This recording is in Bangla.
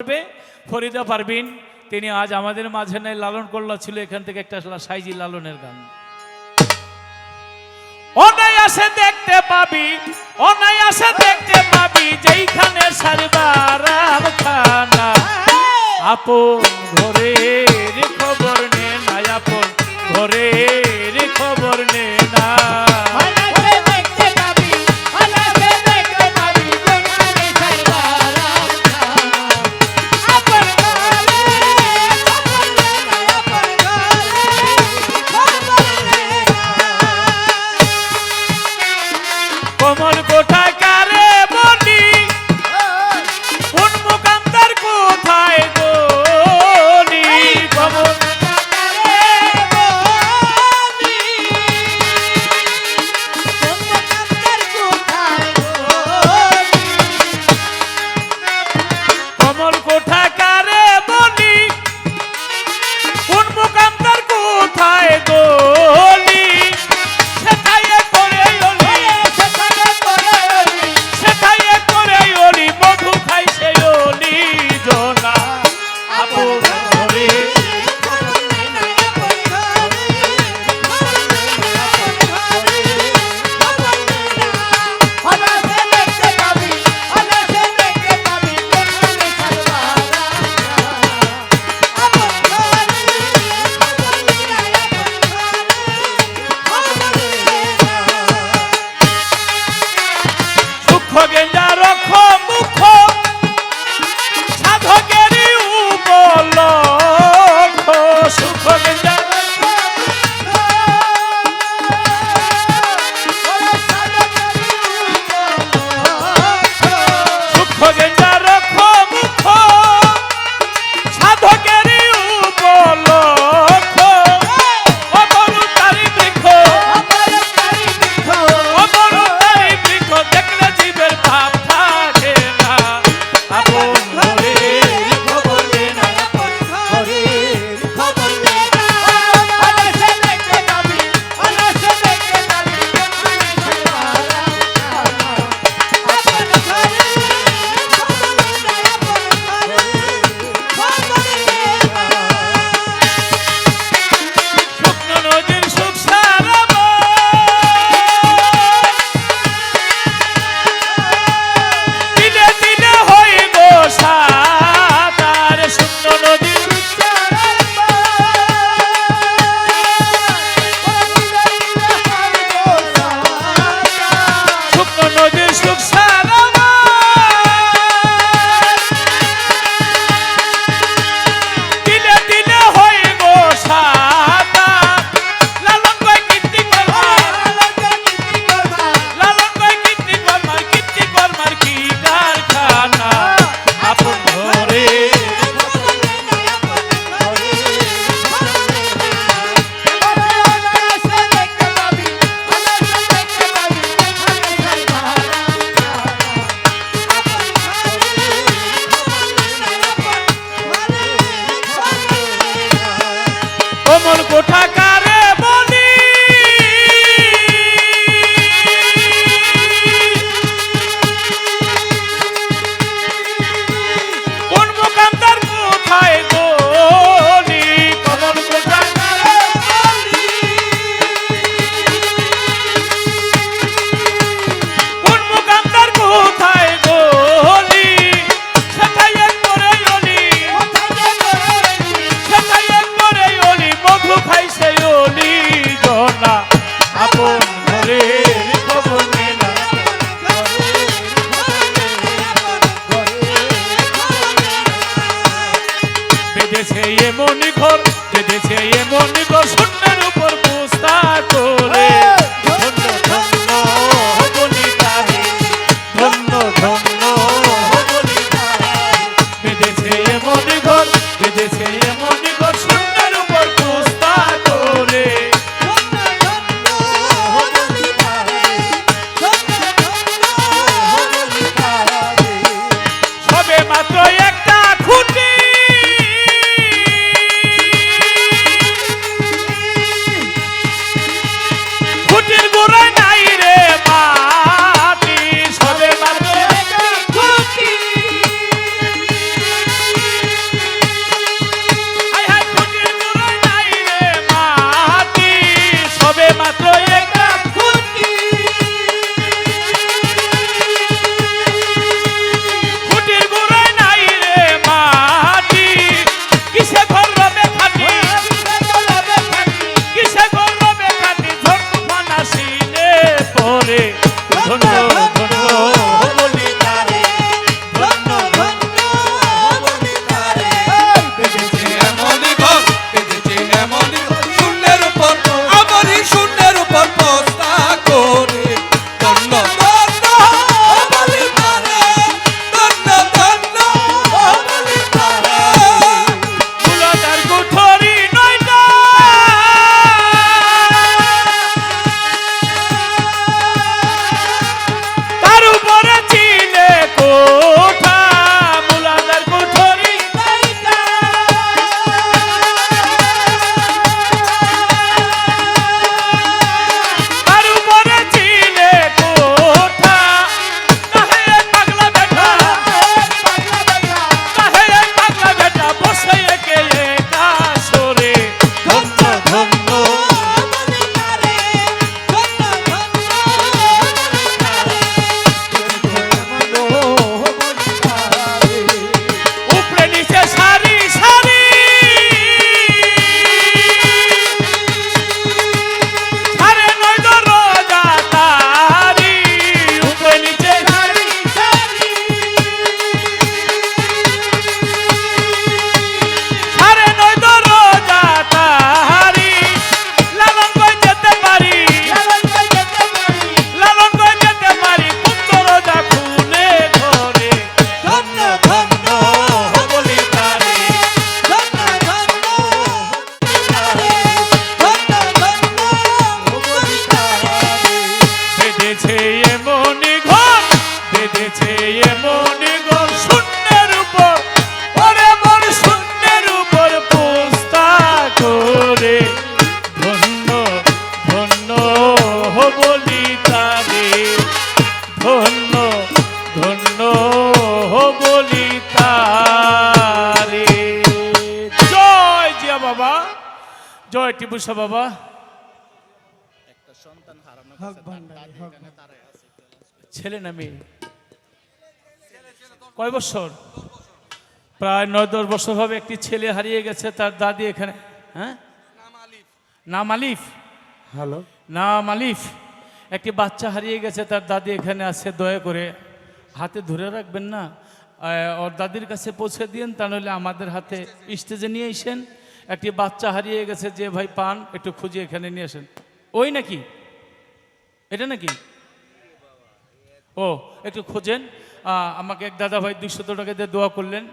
পারবে ফরিদা পারবিন তিনি আজ আমাদের মাঝে নাই, লালন কল্লা ছিল, এখান থেকে একটা সাইজি লালনের গান। অনাই আসে দেখতে পাবি অনাই আসে দেখতে পাবি, যেইখানে সারবার আপন ঘরে Oh, এমন জয় টিপুসা বাবা। ছেলে না মেয়ে? কয় বছর? প্রায় নয় দশ বছর হবে একটি ছেলে হারিয়ে গেছে তার দাদি এখানে। হ্যাঁ? নাম আলিফ। হ্যালো। নাম আলিফ। একটি বাচ্চা হারিয়ে গেছে তার দাদি এখানে আছে দয়া করে হাতে ধরে রাখবেন না। ওর দাদির কাছে পৌঁছে দিন তা নইলে আমাদের হাতে স্টেজে নিয়ে এসেন একটি বাচ্চা হারিয়ে গেছে, যে ভাই পান, একটু খুঁজে এখানে নিয়ে আসেন। ওই নাকি? এটা নাকি? ও, একটু খুঁজেন। আমাকে এক দাদা ভাই দুইশত টাকা দিয়ে দোয়া করলেন।